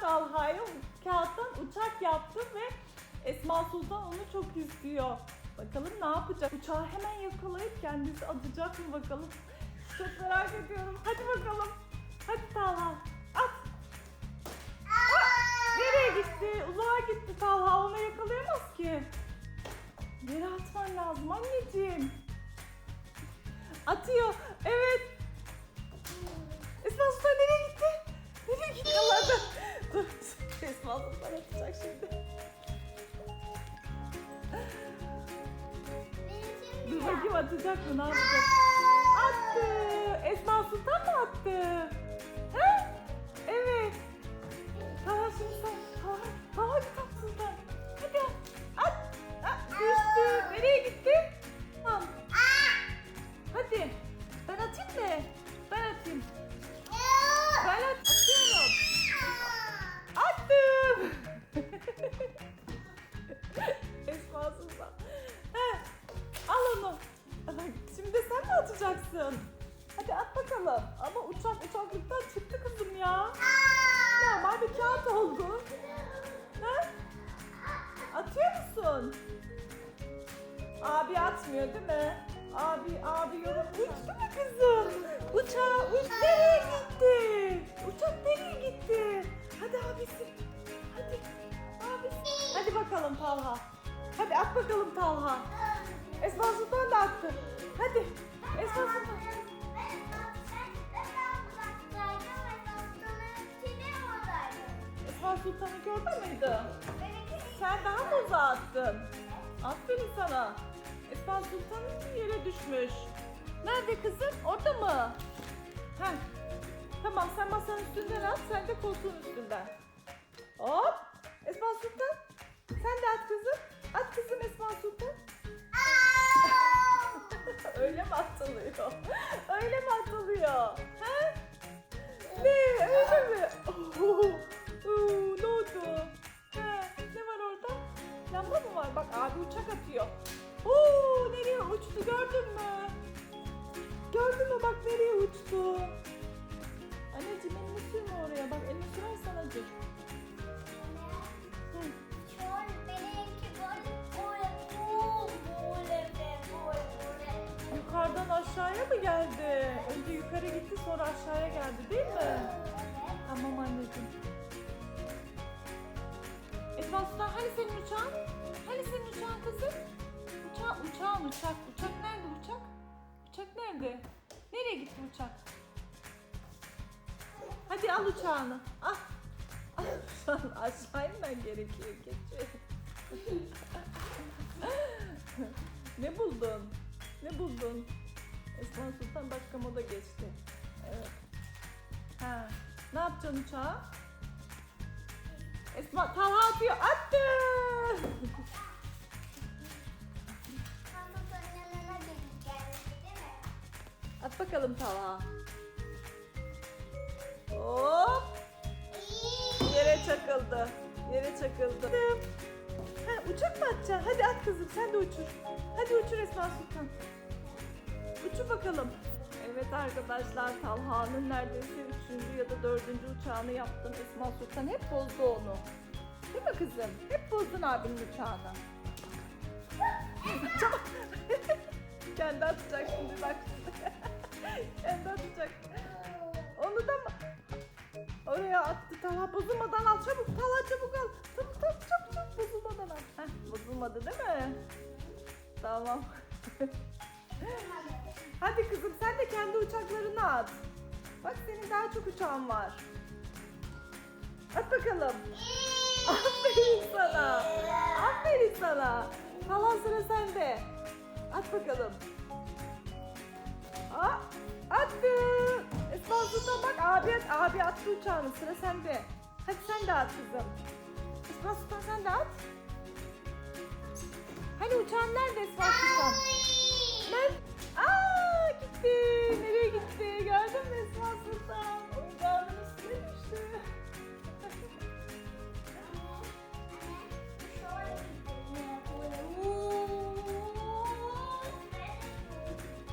Talha'ya kağıttan uçak yaptım ve Esma Sultan onu çok istiyor. Bakalım ne yapacak? Uçağı hemen yakalayıp kendisi atacak mı bakalım. Çok merak ediyorum. Hadi bakalım. Hadi Talha. At. Nereye gitti? Uzağa gitti Talha. Onu yakalayamaz ki. Yere atman lazım anneciğim. Atıyor. Ne yapacak? Attı. Esma Sultan mı attı? He? Evet. Tamam şimdi sen. Tamam hadi kalk Sultan. Atıyor musun? Abi atmıyor değil mi? Abi, abi yorum. Uçtu mu kızım? Uçağı, uç nereye gitti? Uçak nereye gitti? Hadi abisi. Hadi. Abisi. Hadi bakalım Talha. Hadi at bakalım Talha. Esma Sultan da attı. Hadi. Esma Sultan. Esma Sultan'ı gördün müydü? Uzağa attın? Aferin sana. Esma Sultan yere düşmüş. Nerede kızım? Orada mı? Heh. Tamam sen masanın üstünden at, sen de koltuğun üstünden. Geldi? Önce yukarı gitti sonra aşağıya geldi değil mi? Tamam anneciğim. Esma Sultan hani senin uçağın? Hani senin uçağın kızım? Uçağın, uçağın uçak. Uçak nerede uçak? Uçak nerede? Nereye gitti uçak? Hadi al uçağını. Al. Al şu an aşağı inmen gerekiyor. Geçiyor. ne buldun? Ne buldun? Esma Sultan başka moda geçti. Evet. Ha. Ne yapacaksın uçağa? Esma Talha atıyor. Attı. At bakalım Talha. Hop. Yere çakıldı. Yere çakıldı. Ha, uçak mı atacaksın? Hadi at kızım sen de uçur. Hadi uçur Esma Sultan. Uçur bakalım. Evet arkadaşlar Talha'nın neredeyse üçüncü ya da dördüncü uçağını yaptım. Esma Sultan hep bozdu onu. Değil mi kızım? Hep bozdun abinin uçağını. Kendi atacak şimdi bak. Kendi atacak. Onu da? Oraya attı. Talha bozulmadan al çabuk. Talha çabuk al. Çabuk çabuk çabuk çabuk bozulmadan al. Heh, bozulmadı değil mi? Tamam. Hadi kızım sen de kendi uçaklarını at. Bak senin daha çok uçağın var. At bakalım. Aferin sana. Aferin sana. Talha sıra sende. At bakalım. Aa, attı. Esma Sultan bak abi, at, abi attı uçağını sıra sende. Hadi sen de at kızım. Esma Sultan sen de at. Hani uçağın nerede Esma Sultan? Ben... Gitti. Nereye gitti? Gördün mü Esma Sultan? Oyuncağının üstüne düştü.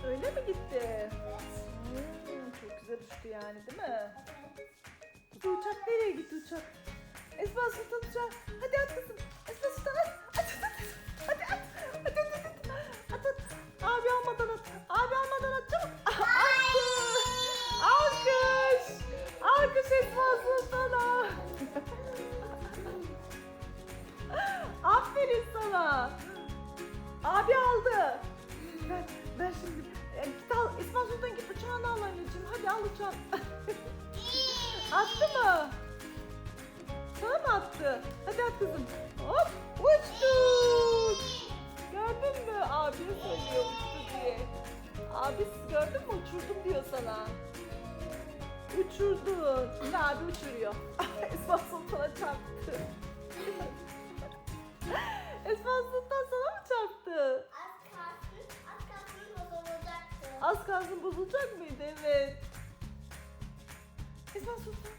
Öyle mi gitti? Hmm, çok güzel düştü yani değil mi? Bu uçak nereye gitti uçak? Esma Sultan uçağı. Hadi at kızım. Esma Sultan at. Esma Sultan'a. Aferin sana. Abi aldı. Ver, ver şimdi. E, git al. Esma Sultan git uçağını al anneciğim. Hadi al uçağını. Attı mı? Sana mı attı? Hadi at kızım. Hop Abi uçuruyor. Esma Sultan'a çarptı. Esma Sultan sana mı çarptı? Az kalsın, az kalsın bozulacaktı. Az kalsın bozulacak mıydı? Evet. Esma Sultan.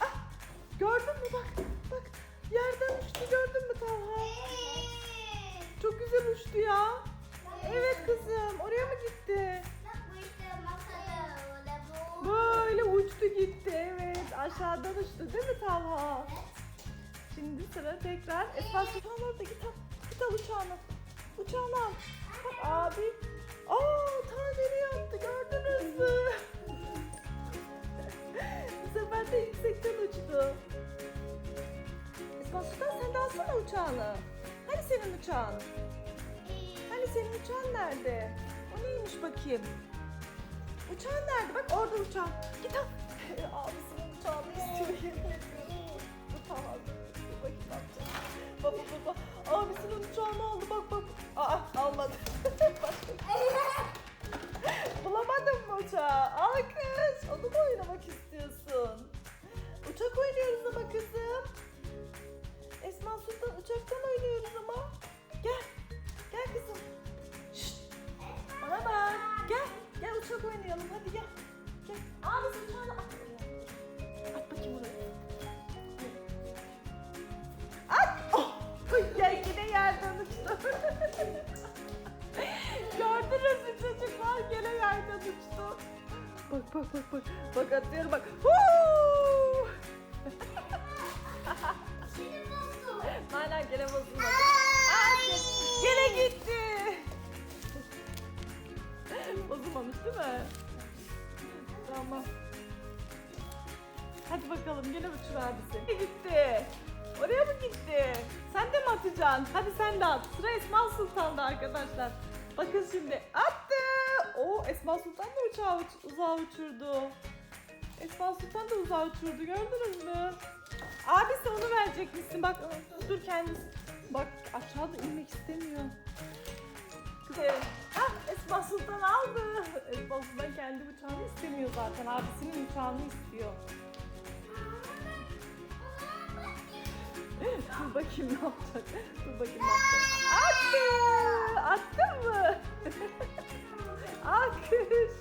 Ah, gördün mü bak. Bak yerden uçtu gördün mü Talha? Evet. Çok güzel uçtu ya. Evet kızım oraya mı gitti? Bak bu işte bu. Böyle uçtu gitti. Aşağıdan uçtu değil mi Talha? Şimdi sıra tekrar Esma Sultan orada git al. Git al uçağını. Uçağını al. Bak abi. Aa taneli yaptı gördünüz mü? Bu sefer de yüksekten uçtu. Esma Sultan sen de alsana uçağını. Hani senin uçağın? Hani senin uçağın nerede? O neymiş bakayım? Uçağın nerede? Bak orada uçağın. Git al. Abisinin uçağını istiyor. yemin ediyorum. Tamam. Dur bakayım ne yapacağım. Baba baba. Abisinin uçağını bak bak. Aa almadı. gene bozulmadı. Ge- gene gitti. Bozulmamış değil mi? Tamam. Hadi bakalım gene uçur abisi. Nereye gitti? Oraya mı gitti? Sen de mi atacaksın? Hadi sen de at. Sıra Esma Sultan'da arkadaşlar. Bakın şimdi attı. O Esma Sultan da uçağı uç- uzağa uçurdu. Esma Sultan da uzağa uçurdu gördünüz mü? Abisi onu verecek misin? Bak dur kendisi. Bak aşağıda inmek istemiyor. Evet. Ah Esma Sultan aldı. Esma Sultan kendi uçağını istemiyor zaten. Abisinin uçağını istiyor. Dur bakayım ne yapacak. Dur bakayım ne yapacak. Attı. Attın mı? Alkış.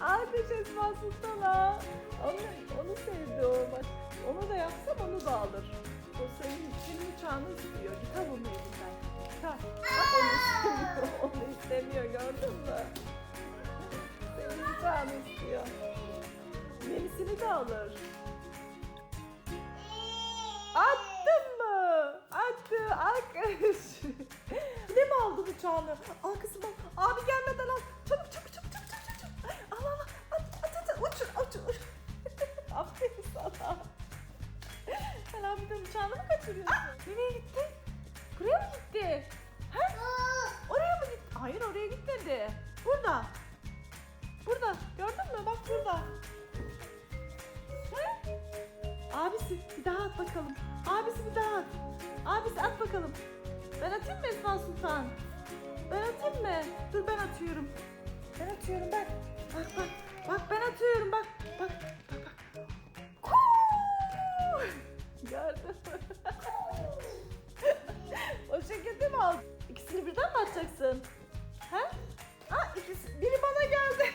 Alkış Esma Sultan'a. Onu, onu sevdi o. Bak, onu da yapsam onu da alır. O senin, senin uçağını istiyor. Git al onu elinden. Git al. Bak onu istemiyor. Onu istemiyor gördün mü? Senin uçağını istiyor. Yenisini de alır. Attın mı? Attı. Alkış. ne mi aldın uçağını? Al kızım al. Abi gelmeden mı kaçırıyorsun? Nereye gitti? Buraya mı gitti? Ha? Oraya mı gitti? Hayır oraya gitmedi. Burada. Burada. Gördün mü? Bak burada. Ha? Abisi bir daha at bakalım. Abisi bir daha at. Abisi at bakalım. Ben atayım mı Esma Sultan? Ben atayım mı? Dur ben atıyorum. Ben atıyorum bak. Bak bak. Bak ben atıyorum bak bak. Birden mi atacaksın? Ha? Ha ikisi, biri bana geldi.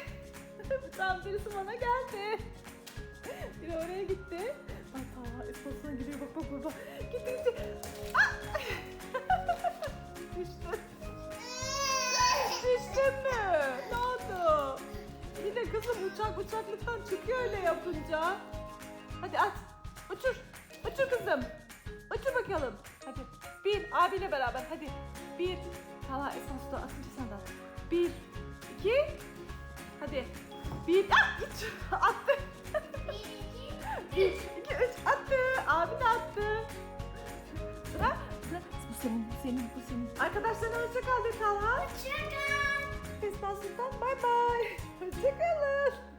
tamam birisi bana geldi. Biri oraya gitti. Bak ta esmasına gidiyor bak bak bak. Gitti gitti. Ah! Düştü. Düştün mü? Ne oldu? Yine kızım uçak uçaklıktan çıkıyor öyle yapınca. Hadi at. Uçur. Uçur kızım. abiyle beraber hadi. Bir. Talha esas da atınca sen de at. Bir. iki. Hadi. Bir. Ah! Üç. Attı. Bir, iki, üç. Attı. Abi de attı. Sıra. Sıra. Bu senin, bu senin, bu senin. Arkadaşlarına hoşça kal de Talha. Çıkın. Festan Sultan bay bay. Hoşça kalın.